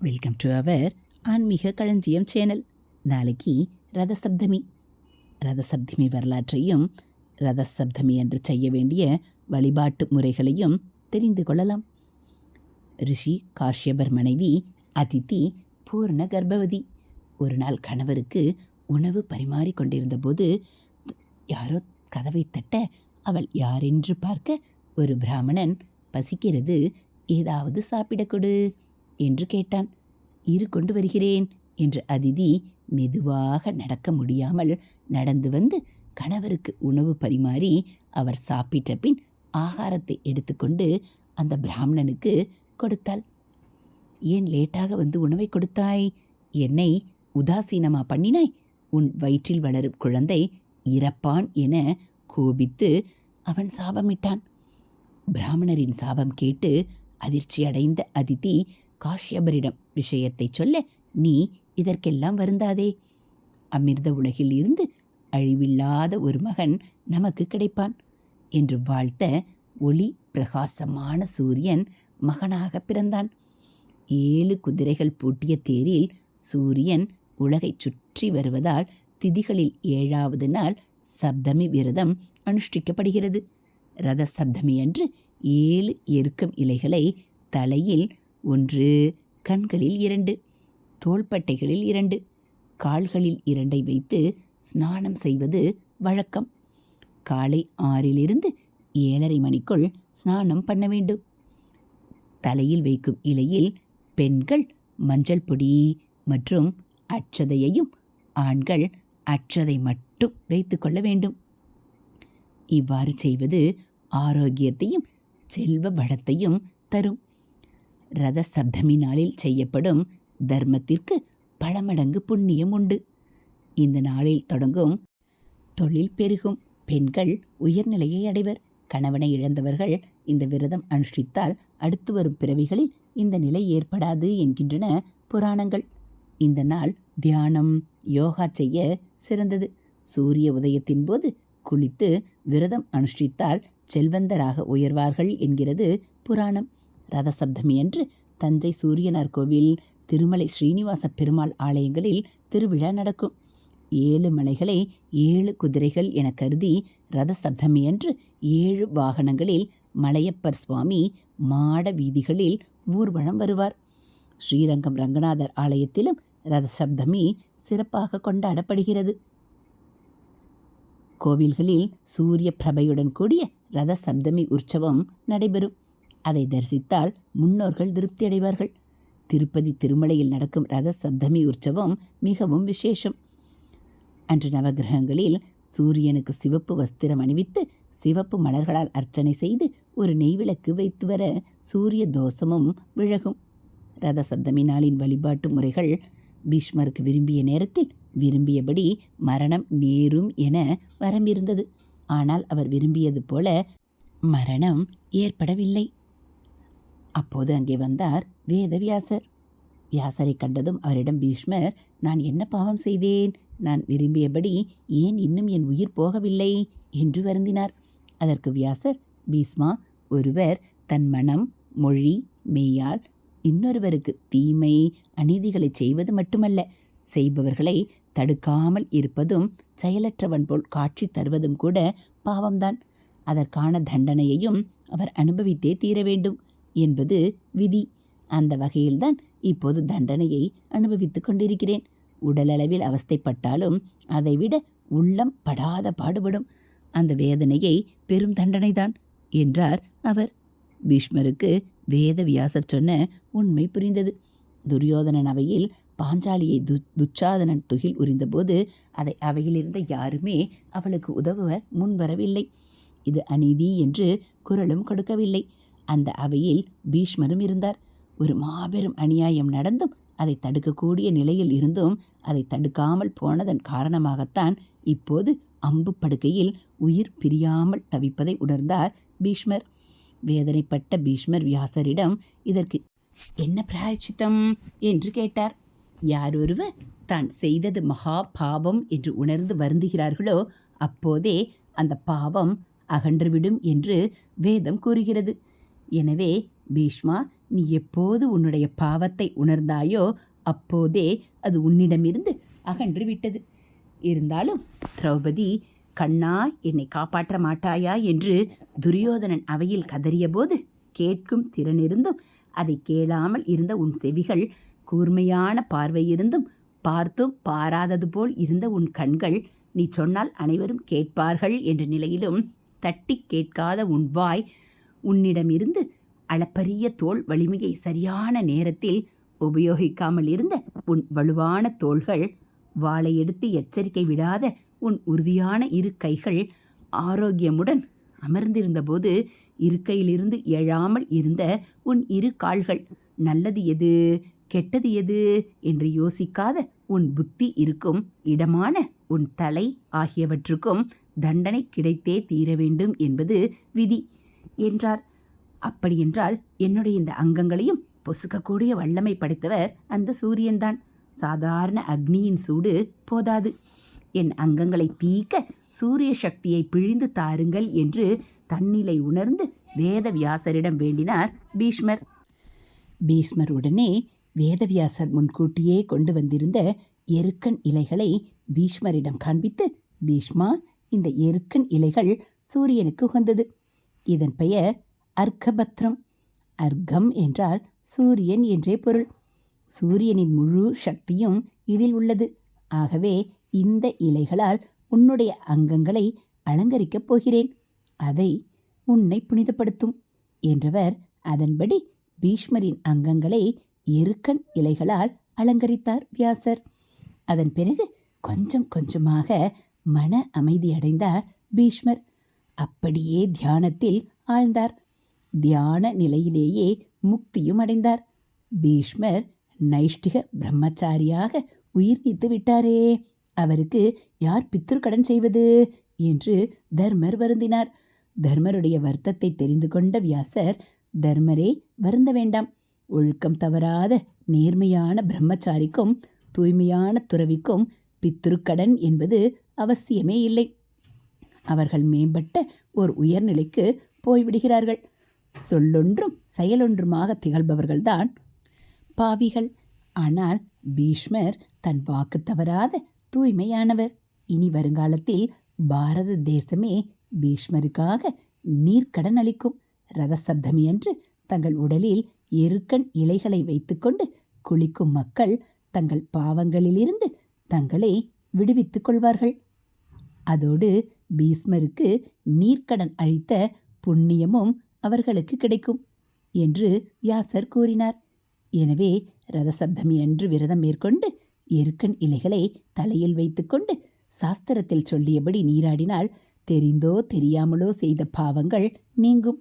Welcome to our ஆன்மீக களஞ்சியம் channel நாளைக்கு ரதசப்தமி. ரதசப்தமி வரலாற்றையும் ரதசப்தமி என்று செய்ய வேண்டிய வழிபாட்டு முறைகளையும் தெரிந்து கொள்ளலாம். ரிஷி காஷ்யபர் மனைவி அதித்தி பூர்ண கர்ப்பவதி. ஒரு நாள் கணவருக்கு உணவு பரிமாறி கொண்டிருந்தபோது யாரோ கதவை தட்ட அவள் யாரென்று பார்க்க ஒரு பிராமணன் பசிக்கிறது. ஏதாவது சாப்பிடக்கூடு என்று கேட்டான். இரு கொண்டு வருகிறேன் என்று அதிதி மெதுவாக நடக்க முடியாமல் நடந்து வந்து கணவருக்கு உணவு பரிமாறி அவர் சாப்பிட்ட பின் ஆகாரத்தை எடுத்துக்கொண்டு அந்த பிராமணனுக்கு கொடுத்தாள். ஏன் லேட்டாக வந்து உணவை கொடுத்தாய்? என்னை உதாசீனமா பண்ணினாய்? உன் வயிற்றில் வளரும் குழந்தை இறப்பான் என கோபித்து அவன் சாபமிட்டான். பிராமணரின் சாபம் கேட்டு அதிர்ச்சியடைந்த அதிதி காஷ்யபரிடம் விஷயத்தை சொல்ல நீ இதற்கெல்லாம் வருந்தாதே. அமிர்த உலகில் இருந்து அழிவில்லாத ஒரு மகன் நமக்கு கிடைப்பான் என்று வாழ்த்த ஒளி பிரகாசமான சூரியன் மகனாக பிறந்தான். ஏழு குதிரைகள் பூட்டிய தேரில் சூரியன் உலகைச் சுற்றி வருவதால் திதிகளில் ஏழாவது நாள் சப்தமி விரதம் அனுஷ்டிக்கப்படுகிறது. ரத சப்தமி அன்று ஏழு எருக்கம் இலைகளை தலையில் ஒன்று கண்களில் இரண்டு தோள்பட்டைகளில் இரண்டு கால்களில் இரண்டை வைத்து ஸ்நானம் செய்வது வழக்கம். காலை ஆறிலிருந்து ஏழரை மணிக்குள் ஸ்நானம் பண்ண வேண்டும். தலையில் வைக்கும் இலையில் பெண்கள் மஞ்சள் பொடி மற்றும் அட்சதையையும் ஆண்கள் அட்சதை மட்டும் வைத்துக்கொள்ள வேண்டும். இவ்வாறு செய்வது ஆரோக்கியத்தையும் செல்வ வளத்தையும் தரும். ரத சப்தமி நாளில் செய்யப்படும் தர்மத்திற்கு பல மடங்கு புண்ணியம் உண்டு. இந்த நாளில் தொடங்கும் தொழில் பெருகும். பெண்கள் உயர்நிலையை அடைவர். கணவனை இழந்தவர்கள் இந்த விரதம் அனுஷ்டித்தால் அடுத்து வரும் பிறவிகளில் இந்த நிலை ஏற்படாது என்கின்றன புராணங்கள். இந்த நாள் தியானம் யோகா செய்ய சிறந்தது. சூரிய உதயத்தின் போது குளித்து விரதம் அனுஷ்டித்தால் செல்வந்தராக உயர்வார்கள் என்கிறது புராணம். ரதசப்தமி அன்று தஞ்சை சூரியனார் கோவில் திருமலை ஸ்ரீனிவாச பெருமாள் ஆலயங்களில் திருவிழா நடக்கும். ஏழு மலைகளை ஏழு குதிரைகள் என கருதி ரதசப்தமி அன்று ஏழு வாகனங்களில் மலையப்பர் சுவாமி மாட வீதிகளில் ஊர்வலம் வருவார். ஸ்ரீரங்கம் ரங்கநாதர் ஆலயத்திலும் ரதசப்தமி சிறப்பாக கொண்டாடப்படுகிறது. கோவில்களில் சூரிய பிரபையுடன் கூடிய ரதசப்தமி உற்சவம் நடைபெறும். அதை தரிசித்தால் முன்னோர்கள் திருப்தி அடைவார்கள் திருப்பதி திருமலையில் நடக்கும் ரத சப்தமி உற்சவம் மிகவும் விசேஷம். அன்று நவகிரகங்களில் சூரியனுக்கு சிவப்பு வஸ்திரம் அணிவித்து சிவப்பு மலர்களால் அர்ச்சனை செய்து ஒரு நெய்விளக்கு வைத்து வர சூரிய தோஷமும் விலகும். ரத சப்தமி நாளின் வழிபாட்டு முறைகள் பீஷ்மருக்கு விரும்பிய நேரத்தில் விரும்பியபடி மரணம் நேரும் என வரம்பிருந்தது. ஆனால் அவர் விரும்பியது போல மரணம் ஏற்படவில்லை. அப்போது அங்கே வந்தார் வேதவியாசர். வியாசரை கண்டதும் அவரிடம் பீஷ்மர் நான் என்ன பாவம் செய்தேன்? நான் விரும்பியபடி ஏன் இன்னும் என் உயிர் போகவில்லை? என்று வருந்தினார். அதற்கு வியாசர் பீஸ்மா ஒருவர் தன் மனம் மொழி மெய்யால் இன்னொருவருக்கு தீமை அநீதிகளை செய்வது மட்டுமல்ல. செய்பவர்களை தடுக்காமல் இருப்பதும் செயலற்றவன் போல் காட்சி தருவதும் கூட பாவம்தான். அதற்கான தண்டனையையும் அவர் அனுபவித்தே தீர வேண்டும். என்பது விதி. அந்த வகையில்தான் இப்போது தண்டனையை அனுபவித்துக் கொண்டிருக்கிறேன். உடலளவில் அவஸ்தைப்பட்டாலும் அதைவிட உள்ளம் படாத பாடுபடும். அந்த வேதனையை பெரும் தண்டனைதான் என்றார் அவர். பீஷ்மருக்கு வேத வியாசர் சொன்ன உண்மை புரிந்தது. துரியோதனன் அவையில் பாஞ்சாலியை து துச்சாதனன் துகில் உரிந்தபோது அதை அவையிலிருந்த யாருமே அவளுக்கு உதவ முன்வரவில்லை. இது அநீதி என்று குரலும் கொடுக்கவில்லை. அந்த அவையில் பீஷ்மரும் இருந்தார். ஒரு மாபெரும் அநியாயம் நடந்தும் அதை தடுக்கக்கூடிய நிலையில் இருந்தும் அதை தடுக்காமல் போனதன் காரணமாகத்தான் இப்போது அம்பு படுக்கையில் உயிர் பிரியாமல் தவிப்பதை உணர்ந்தார் பீஷ்மர். வேதனைப்பட்ட பீஷ்மர் வியாசரிடம் இதற்கு என்ன பிராயச்சித்தம்? என்று கேட்டார். யாரொருவர் தான் செய்தது மகா பாவம் என்று உணர்ந்து வருந்துகிறார்களோ அப்போதே அந்த பாவம் அகன்றுவிடும் என்று வேதம் கூறுகிறது. எனவே பீஷ்மா நீ எப்போது உன்னுடைய பாவத்தை உணர்ந்தாயோ அப்போதே அது உன்னிடமிருந்து அகன்று விட்டது இருந்தாலும் திரௌபதி கண்ணா என்னை காப்பாற்ற மாட்டாயா? என்று துரியோதனன் அவையில் கதறியபோது கேட்கும் திறனிருந்தும் அதை கேளாமல் இருந்த உன் செவிகள் கூர்மையான பார்வையிருந்தும் பார்த்தும் பாராதது போல் இருந்த உன் கண்கள் நீ சொன்னால் அனைவரும் கேட்பார்கள் என்ற நிலையிலும் தட்டி கேட்காத உன் வாய் உன்னிடமிருந்து அளப்பரிய தோல் வலிமையை சரியான நேரத்தில் உபயோகிக்காமல் இருந்த உன் வலுவான தோள்கள் வாளை எடுத்து எச்சரிக்கை விடாத உன் உறுதியான இரு கைகள் ஆரோக்கியமுடன் அமர்ந்திருந்தபோது இருக்கையிலிருந்து எழாமல் இருந்த உன் இரு கால்கள் நல்லது எது கெட்டது எது என்று யோசிக்காத உன் புத்தி இருக்கும் இடமான உன் தலை ஆகியவற்றுக்கும் தண்டனை கிடைத்தே தீர வேண்டும் என்பது விதி. என்றார். அப்படியென்றால் என்னுடைய இந்த அங்கங்களையும் பொசுக்கக்கூடிய வல்லமை படைத்தவர் அந்த சூரியன்தான். சாதாரண அக்னியின் சூடு போதாது. என் அங்கங்களை தீக்க சூரிய சக்தியை பிழிந்து தாருங்கள் என்று தன்னிலை உணர்ந்து வேதவியாசரிடம் வேண்டினார் பீஷ்மர். பீஷ்மர் உடனே வேதவியாசர் முன்கூட்டியே கொண்டு வந்திருந்த எருக்கன் இலைகளை பீஷ்மரிடம் காண்பித்து பீஷ்மா இந்த எருக்கன் இலைகள் சூரியனுக்கு உகந்தது. இதன் பெயர் அர்க்கபத்ரம். அர்க்கம் என்றால் சூரியன் என்றே பொருள். சூரியனின் முழு சக்தியும் இதில் உள்ளது. ஆகவே இந்த இலைகளால் உன்னுடைய அங்கங்களை அலங்கரிக்கப் போகிறேன். அதை உன்னை புனிதப்படுத்தும் என்றவர் அதன்படி பீஷ்மரின் அங்கங்களை எருக்கன் இலைகளால் அலங்கரித்தார் வியாசர். அதன் பிறகு கொஞ்சம் கொஞ்சமாக மன அமைதியடைந்தார் பீஷ்மர். அப்படியே தியானத்தில் ஆழ்ந்தார். தியான நிலையிலேயே முக்தியும் அடைந்தார். பீஷ்மர் நைஷ்டிக பிரம்மச்சாரியாக உயிர் நீத்து விட்டாரே அவருக்கு யார் பித்திருக்கடன் செய்வது என்று தர்மர் வருந்தினார். தர்மருடைய வருத்தத்தை தெரிந்து கொண்ட வியாசர் தர்மரே வருந்த வேண்டாம். ஒழுக்கம் தவறாத நேர்மையான பிரம்மச்சாரிக்கும் தூய்மையான துறவிக்கும் பித்திருக்கடன் என்பது அவசியமே இல்லை. அவர்கள் மேம்பட்ட ஒரு உயர்நிலைக்கு போய்விடுகிறார்கள். சொல்லொன்றும் செயலொன்றுமாக திகழ்பவர்கள்தான் பாவிகள். ஆனால் பீஷ்மர் தன் வாக்கு தவறாத தூய்மையானவர். இனி வருங்காலத்தில் பாரத தேசமே பீஷ்மருக்காக நீர்க்கடன் அளிக்கும். ரதசப்தமி அன்று தங்கள் உடலில் எருக்கண் இலைகளை வைத்துக்கொண்டு குளிக்கும் மக்கள் தங்கள் பாவங்களிலிருந்து தங்களை விடுவித்துக் கொள்வார்கள். அதோடு பீஸ்மருக்கு நீர்க்கடன் அளித்த புண்ணியமும் அவர்களுக்கு கிடைக்கும் என்று வியாசர் கூறினார். எனவே ரதசப்தமி அன்று விரதம் மேற்கொண்டு எருக்கன் இலைகளை தலையில் வைத்துக்கொண்டு சாஸ்திரத்தில் சொல்லியபடி நீராடினால் தெரிந்தோ தெரியாமலோ செய்த பாவங்கள் நீங்கும்.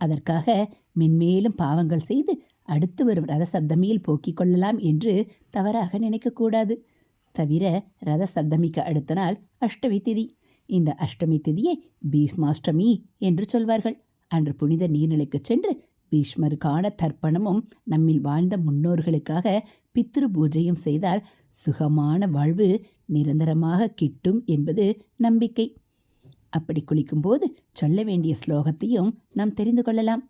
அதற்காக மென்மேலும் பாவங்கள் செய்து அடுத்து வரும் ரதசப்தமியில் போக்கிக் கொள்ளலாம் என்று தவறாக நினைக்கக்கூடாது. தவிர ரதசப்தமிக்கு அடுத்த நாள் அஷ்டமி திதி. இந்த அஷ்டமி திதியை பீஷ்மாஷ்டமி என்று சொல்வார்கள். அன்று புனித நீர்நிலைக்கு சென்று பீஷ்மருக்கான தர்ப்பணமும் நம்மில் வாழ்ந்த முன்னோர்களுக்காக பித்ரு பூஜையும் செய்தால் சுகமான வாழ்வு நிரந்தரமாக கிட்டும் என்பது நம்பிக்கை. அப்படி குளிக்கும்போது சொல்ல வேண்டிய ஸ்லோகத்தையும் நாம் தெரிந்து கொள்ளலாம்.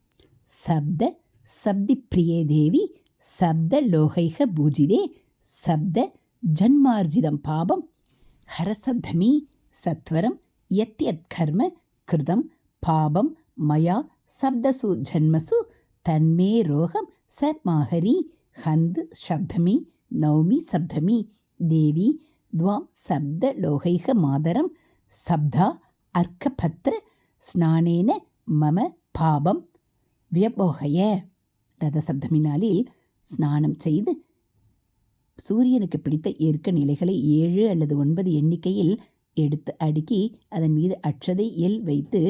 சப்த சப்தி பிரியே தேவி சப்த லோகைக பூஜிதே சப்த ஜன்மார்ஜிதம் பாபம் ஹரசப்தமி சத்வரம் யத்யத் கர்ம கிருதம் பாபம் மயா சப்தசு ஜன்மசு தன்மே ரோகம் சர்மாஹரி ஹந்து சப்தமி நௌமி சப்தமி தேவி துவாம் சப்த லோகைக மாதரம் சப்தா அர்க்கபத்ர ஸ்நானேன மம பாபம் வியபோகய ரதசப்தமி நாளில் ஸ்நானம் செய்து சூரியனுக்கு பிடித்த ஏற்க நிலைகளை ஏழு அல்லது ஒன்பது எண்ணிக்கையில் எடுத்து அடுக்கி அதன் மீது அட்சதை எல் வைத்து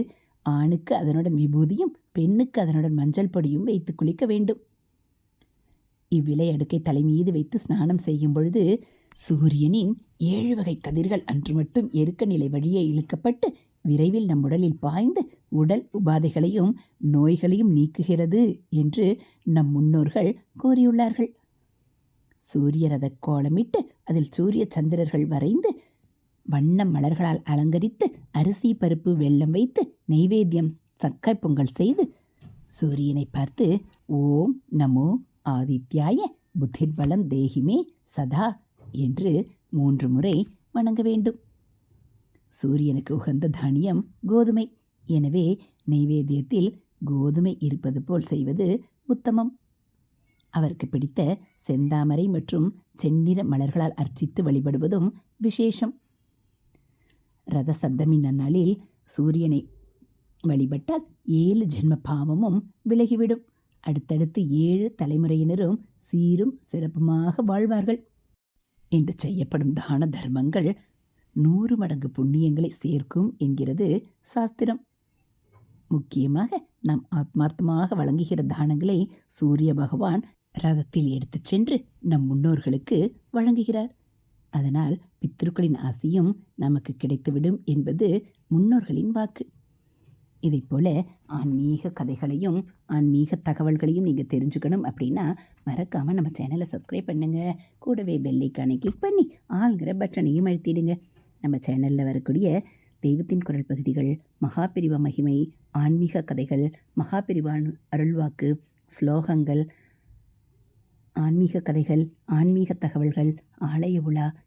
ஆணுக்கு அதனுடன் விபூதியும் பெண்ணுக்கு அதனுடன் மஞ்சள் பொடியும் வைத்து குளிக்க வேண்டும். இவ்விலை அடுக்கை தலைமீது வைத்து ஸ்நானம் செய்யும் பொழுது சூரியனின் ஏழு வகை கதிர்கள் அன்று மட்டும் எருக்க நிலை வழியே இழுக்கப்பட்டு விரைவில் நம் உடலில் பாய்ந்து உடல் உபாதைகளையும் நோய்களையும் நீக்குகிறது என்று நம் முன்னோர்கள் கூறியுள்ளார்கள். சூரிய ரத கோலமிட்டு அதில் சூரிய சந்திரர்கள் வரைந்து வண்ண மலர்களால் அலங்கரித்து அரிசி பருப்பு வெல்லம் வைத்து நெய்வேத்தியம் சக்கர் பொங்கல் செய்து சூரியனை பார்த்து ஓம் நமோ ஆதித்யாய புத்திர்பலம் தேகிமே சதா என்று மூன்று முறை வணங்க வேண்டும். சூரியனுக்கு உகந்த தானியம் கோதுமை. எனவே நெய்வேத்தியத்தில் கோதுமை இருப்பது போல் செய்வது உத்தமம். அவருக்கு பிடித்த செந்தாமரை மற்றும் செந்நிற மலர்களால் அர்ச்சித்து வழிபடுவதும் விசேஷம். ரத சப்தமி நன்னாளில் சூரியனை வழிபட்டால் ஏழு ஜென்ம பாவமும் விலகிவிடும். அடுத்தடுத்து ஏழு தலைமுறையினரும் சீரும் சிறப்புமாக வாழ்வார்கள். என்று செய்யப்படும் தான தர்மங்கள் நூறு மடங்கு புண்ணியங்களை சேர்க்கும் என்கிறது சாஸ்திரம். முக்கியமாக நாம் ஆத்மார்த்தமாக வழங்குகிற தானங்களை சூரிய பகவான் ரதத்தில் எடுத்துச் சென்று நம் முன்னோர்களுக்கு வழங்குகிறார். அதனால் பித்ருக்களின் ஆசியும் நமக்கு கிடைத்துவிடும் என்பது முன்னோர்களின் வாக்கு. இதைப் போல் ஆன்மீக கதைகளையும் ஆன்மீக தகவல்களையும் நீங்கள் தெரிஞ்சுக்கணும் அப்படின்னா மறக்காமல் நம்ம சேனலை சப்ஸ்கிரைப் பண்ணுங்கள் கூடவே பெல்லைக்கானை கிளிக் பண்ணி ஆளுங்கிற பட்டனையும் அழுத்திடுங்க. நம்ம சேனலில் வரக்கூடிய தெய்வத்தின் குரல் பகுதிகள் மகாபிரிவ மகிமை ஆன்மீக கதைகள் மகாபிரிவான் அருள்வாக்கு ஸ்லோகங்கள் ஆன்மீக கதைகள் ஆன்மீக தகவல்கள் ஆலய உலா